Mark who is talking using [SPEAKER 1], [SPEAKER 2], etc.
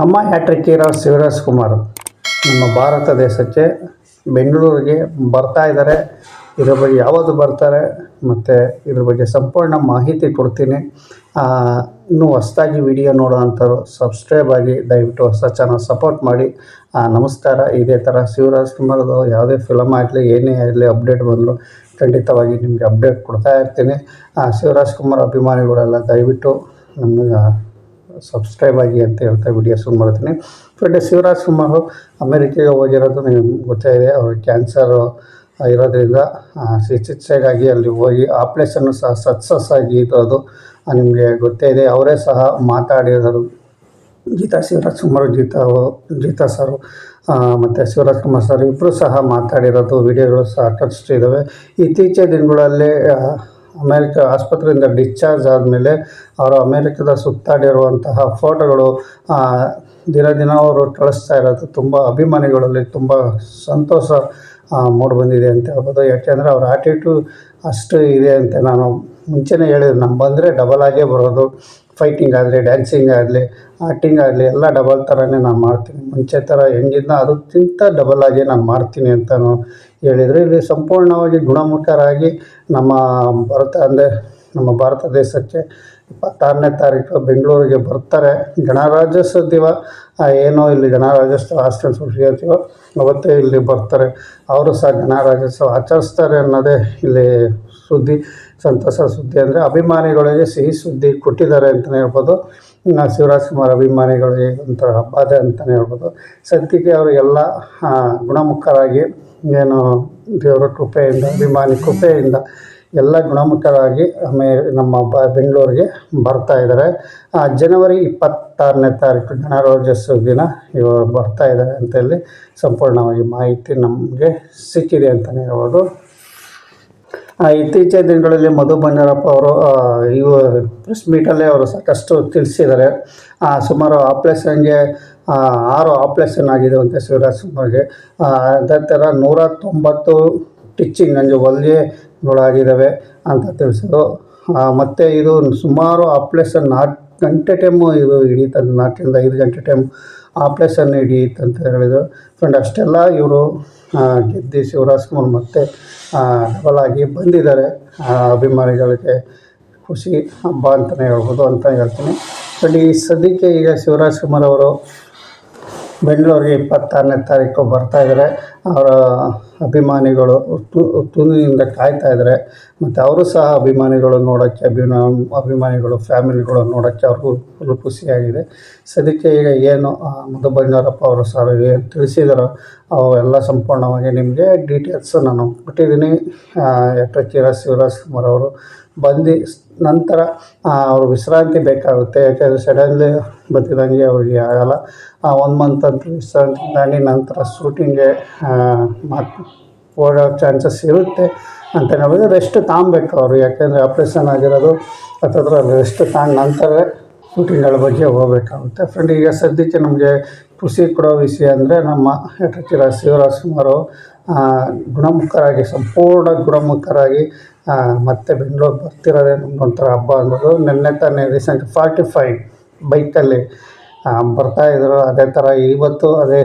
[SPEAKER 1] ನಮ್ಮ hat trick hero Shivraj Kumar ನಮ್ಮ ಭಾರತ ದೇಶಕ್ಕೆ ಬೆಂಗಳೂರಿಗೆ ಬರ್ತಾ ಇದ್ದಾರೆ. ಇದ್ರ ಬಗ್ಗೆ ಯಾವತ್ತು ಬರ್ತಾರೆ ಮತ್ತು ಇದ್ರ ಬಗ್ಗೆ ಸಂಪೂರ್ಣ ಮಾಹಿತಿ ಕೊಡ್ತೀನಿ. ಇನ್ನೂ ಹೊಸದಾಗಿ ವಿಡಿಯೋ ನೋಡೋವಂಥವ್ರು ಸಬ್ಸ್ಕ್ರೈಬ್ ಆಗಿ ದಯವಿಟ್ಟು ಹೊಸ ಚಾನಲ್ ಸಪೋರ್ಟ್ ಮಾಡಿ. ನಮಸ್ಕಾರ. ಇದೇ ಥರ ಶಿವರಾಜ್ ಕುಮಾರ್ದು ಯಾವುದೇ ಫಿಲಮ್ ಆಗಲಿ, ಏನೇ ಆಗಲಿ ಅಪ್ಡೇಟ್ ಬಂದರೂ ಖಂಡಿತವಾಗಿ ನಿಮಗೆ ಅಪ್ಡೇಟ್ ಕೊಡ್ತಾ ಇರ್ತೀನಿ. ಶಿವರಾಜ್ ಕುಮಾರ್ ಅಭಿಮಾನಿಗಳೆಲ್ಲ ದಯವಿಟ್ಟು ನಮಗೆ ಸಬ್ಸ್ಕ್ರೈಬ್ ಆಗಿ ಅಂತ ಹೇಳ್ತಾ ವಿಡಿಯೋ ಶುರು ಮಾಡ್ತೀನಿ. ಬಟ್ ಶಿವರಾಜ್ ಕುಮಾರ್ ಅಮೇರಿಕೆಗೆ ಹೋಗಿರೋದು ನಿಮ್ಗೆ ಗೊತ್ತೇ ಇದೆ. ಅವ್ರಿಗೆ ಕ್ಯಾನ್ಸರು ಇರೋದ್ರಿಂದ ಚಿಕಿತ್ಸೆಗಾಗಿ ಅಲ್ಲಿ ಹೋಗಿ ಆಪ್ರೇಷನ್ನು ಸಹ ಸಕ್ಸಸ್ ಆಗಿ ಇರೋದು ನಿಮಗೆ ಗೊತ್ತೇ ಇದೆ. ಅವರೇ ಸಹ ಮಾತಾಡಿರೋದು ಗೀತಾ ಶಿವರಾಜ್ ಕುಮಾರ್, ಗೀತಾ ಗೀತಾ ಸರ್ ಮತ್ತು ಶಿವರಾಜ್ ಕುಮಾರ್ ಸರ್ ಇಬ್ಬರು ಸಹ ಮಾತಾಡಿರೋದು ವಿಡಿಯೋಗಳು ಸಾಕಷ್ಟು ಇದ್ದಾವೆ ಇತ್ತೀಚಿನ ದಿನಗಳಲ್ಲಿ ಅಮೇರಿಕ ಆಸ್ಪತ್ರೆಯಿಂದ ಡಿಸ್ಚಾರ್ಜ್ ಆದಮೇಲೆ ಅವರು ಅಮೇರಿಕದ ಸುತ್ತಾಡಿರುವಂತಹ ಫೋಟೋಗಳು ದಿನ ದಿನ ಅವರು ಕಳಿಸ್ತಾ ಇರೋದು ತುಂಬ ಅಭಿಮಾನಿಗಳಲ್ಲಿ ತುಂಬ ಸಂತೋಷ ಮೂಡಿಬಂದಿದೆ ಅಂತ ಹೇಳ್ಬೋದು. ಯಾಕೆಂದರೆ ಅವ್ರ ಆಟಿಟ್ಯೂಡ್ ಅಷ್ಟು ಇದೆ ಅಂತ ನಾನು ಮುಂಚೆನೇ ಹೇಳಿದೆ ನಮ್ಮ ಬಂದರೆ ಡಬಲ್ ಆಗೇ ಬರೋದು. ಫೈಟಿಂಗ್ ಆಗಲಿ ಡ್ಯಾನ್ಸಿಂಗ್ ಆಗಲಿ ಆ್ಯಕ್ಟಿಂಗ್ ಆಗಲಿ, ಎಲ್ಲ ಡಬಲ್ ಥರನೇ ನಾನು ಮಾಡ್ತೀನಿ. ಮುಂಚೆ ಥರ ಹೆಂಗಿದ್ನ ಅದಕ್ಕಿಂತ ಡಬಲ್ ಆಗಿ ನಾನು ಮಾಡ್ತೀನಿ ಅಂತಲೂ ಹೇಳಿದರು. ಇಲ್ಲಿ ಸಂಪೂರ್ಣವಾಗಿ ಗುಣಮುಖರಾಗಿ ನಮ್ಮ ಭಾರತ, ಅಂದರೆ ನಮ್ಮ ಭಾರತ ದೇಶಕ್ಕೆ ಇಪ್ಪತ್ತಾರನೇ ತಾರೀಕು ಬೆಂಗಳೂರಿಗೆ ಬರ್ತಾರೆ. ಗಣರಾಜ್ಯೋತ್ಸವ ದಿವ ಏನೋ ಇಲ್ಲಿ ಗಣರಾಜ್ಯೋತ್ಸವ ಆಚರಣೆ ಹೇಳ್ತೀವೋ ಅವತ್ತೇ ಇಲ್ಲಿ ಬರ್ತಾರೆ. ಅವರು ಸಹ ಗಣರಾಜ್ಯೋತ್ಸವ ಆಚರಿಸ್ತಾರೆ ಅನ್ನೋದೇ ಇಲ್ಲಿ ಸುದ್ದಿ, ಸಂತಸ ಸುದ್ದಿ ಅಂದರೆ ಅಭಿಮಾನಿಗಳಿಗೆ ಸಿಹಿ ಸುದ್ದಿ ಕೊಟ್ಟಿದ್ದಾರೆ ಅಂತಲೇ ಹೇಳ್ಬೋದು. ಶಿವರಾಜ್ ಕುಮಾರ್ ಅಭಿಮಾನಿಗಳಿಗೆ ಒಂಥರ ಹಬ್ಬದೆ ಅಂತಲೇ ಹೇಳ್ಬೋದು. ಸದ್ಯಕ್ಕೆ ಅವರು ಎಲ್ಲ ಗುಣಮುಖರಾಗಿ ಏನು ದೇವರ ಕೃಪೆಯಿಂದ, ಅಭಿಮಾನಿ ಕೃಪೆಯಿಂದ ಎಲ್ಲ ಗುಣಮುಖರಾಗಿ ಆಮೇ ನಮ್ಮ ಬ, ಬೆಂಗಳೂರಿಗೆ ಬರ್ತಾ ಇದ್ದಾರೆ. ಜನವರಿ ಇಪ್ಪತ್ತಾರನೇ ತಾರೀಕು ಗಣರಾಜ್ಯೋತ್ಸವ ದಿನ ಇವರು ಬರ್ತಾ ಇದ್ದಾರೆ ಅಂತ ಹೇಳಿ ಸಂಪೂರ್ಣವಾಗಿ ಮಾಹಿತಿ ನಮಗೆ ಸಿಕ್ಕಿದೆ ಅಂತಲೇ ಹೇಳ್ಬೋದು. ಇತ್ತೀಚಿನ ದಿನಗಳಲ್ಲಿ ಮಧು ಬಂಗಾರಪ್ಪ ಅವರು ಇವು ಪ್ರೆಸ್ ಮೀಟಲ್ಲೇ ಅವರು ಸಾಕಷ್ಟು ತಿಳಿಸಿದ್ದಾರೆ. ಸುಮಾರು ಆಪ್ರೇಷನ್ಗೆ ಆರು ಆಪ್ರೇಷನ್ ಆಗಿದೆ ಅಂತ ಶಿವರಾಜ್ ಸುಮಾರಿಗೆ ಅದೇ ಥರ ನೂರ ತೊಂಬತ್ತು ಟಿಚ್ಚಿಂಗ್ ಅಂದರೆ ಹೊಲಿಗೆಗಳಾಗಿದ್ದಾವೆ ಅಂತ ತಿಳಿಸಿದ್ರು. ಮತ್ತು ಇದು ಸುಮಾರು ಆಪ್ರೇಷನ್ ನಾಲ್ಕು ಗಂಟೆ ಟೈಮು ಇದು ಹಿಡಿತದೆ ನಾಲ್ಕರಿಂದ ಐದು ಗಂಟೆ ಟೈಮ್ ಆಪ್ರೇಷನ್ ಹಿಡಿಯುತ್ತೆ ಅಂತ ಹೇಳಿದರು. ಫ್ರೆಂಡ್ ಅಷ್ಟೆಲ್ಲ ಇವರು ಗೆದ್ದು ಶಿವರಾಜ್ ಕುಮಾರ್ ಮತ್ತೆ ಡಬಲ್ ಆಗಿ ಬಂದಿದ್ದಾರೆ. ಅಭಿಮಾನಿಗಳಿಗೆ ಖುಷಿ, ಹಬ್ಬ ಅಂತಲೇ ಹೇಳ್ಬೋದು ಅಂತ ಹೇಳ್ತೀನಿ. ಬಟ್ ಈ ಸದ್ಯಕ್ಕೆ ಈಗ ಶಿವರಾಜ್ ಕುಮಾರ್ ಅವರು ಬೆಂಗಳೂರಿಗೆ ಇಪ್ಪತ್ತಾರನೇ ತಾರೀಕು ಬರ್ತಾ ಇದ್ದಾರೆ ಅವರ ಅಭಿಮಾನಿಗಳು ತು ತುದಿಯಿಂದ ಕಾಯ್ತಾ ಇದ್ದಾರೆ ಮತ್ತು ಅವರು ಸಹ ಅಭಿಮಾನಿಗಳು ನೋಡೋಕ್ಕೆ ಅಭಿಮಾ ಅಭಿಮಾನಿಗಳು, ಫ್ಯಾಮಿಲಿಗಳು ನೋಡೋಕ್ಕೆ ಅವ್ರಿಗೂ ಫುಲ್ ಖುಷಿಯಾಗಿದೆ. ಸದ್ಯಕ್ಕೆ ಈಗ ಏನು ಮಧು ಬಂಗಾರಪ್ಪ ಅವರು ಸರ್ ಏನು ತಿಳಿಸಿದಾರೋ, ಅವೆಲ್ಲ ಸಂಪೂರ್ಣವಾಗಿ ನಿಮಗೆ ಡೀಟೇಲ್ಸ್ ನಾನು ಕೊಟ್ಟಿದ್ದೀನಿ. ಯಟಕಿರ ಶಿವರಾಜ್ ಕುಮಾರ್ ಅವರು ಬಂದು ನಂತರ ಅವ್ರ ವಿಶ್ರಾಂತಿ ಬೇಕಾಗುತ್ತೆ. ಯಾಕೆಂದರೆ ಸಡನ್ಲಿ ಬರ್ತಿದ್ದಂಗೆ ಅವ್ರಿಗೆ ಆಗಲ್ಲ. ಒಂದು ಮಂತ್ ಅಂತ ವಿಶ್ರಾಂತಿ ತಗೊಂಡು ನಂತರ ಶೂಟಿಂಗ್ಗೆ ಮಾತು ಓಡೋ ಚಾನ್ಸಸ್ ಇರುತ್ತೆ ಅಂತ ಹೇಳ್ಬೋದು. ರೆಸ್ಟ್ ತಾಂಬೇಕು ಅವರು. ಯಾಕೆಂದರೆ ಆಪ್ರೇಷನ್ ಆಗಿರೋದು ಅಥವಾ ರೆಸ್ಟ್ ತಗೊಂಡು ನಂತರ ಶೂಟಿಂಗ್ಗಳ ಬಗ್ಗೆ ಹೋಗಬೇಕಾಗುತ್ತೆ. ಫ್ರೆಂಡ್ ಈಗ ಸದ್ಯಕ್ಕೆ ನಮಗೆ ಖುಷಿ ಕೊಡೋ ವಿಷಯ ಅಂದರೆ ನಮ್ಮ ಯಟಕಿರ ಶಿವರಾಜ್ ಕುಮಾರು ಗುಣಮುಖರಾಗಿ, ಸಂಪೂರ್ಣ ಗುಣಮುಖರಾಗಿ ಮತ್ತೆ ಬೆಂಗಳೂರು ಬರ್ತಿರೋದೇ ನಮ್ಗೊಂಥರ ಹಬ್ಬ ಅನ್ನೋದು ನಿನ್ನೆ ತಾನೇ ರೀಸೆಂಟ್ ಫಾರ್ಟಿ ಫೈವ್ ಬೈಕಲ್ಲಿ ಬರ್ತಾಯಿದ್ರು ಅದೇ ಥರ ಇವತ್ತು ಅದೇ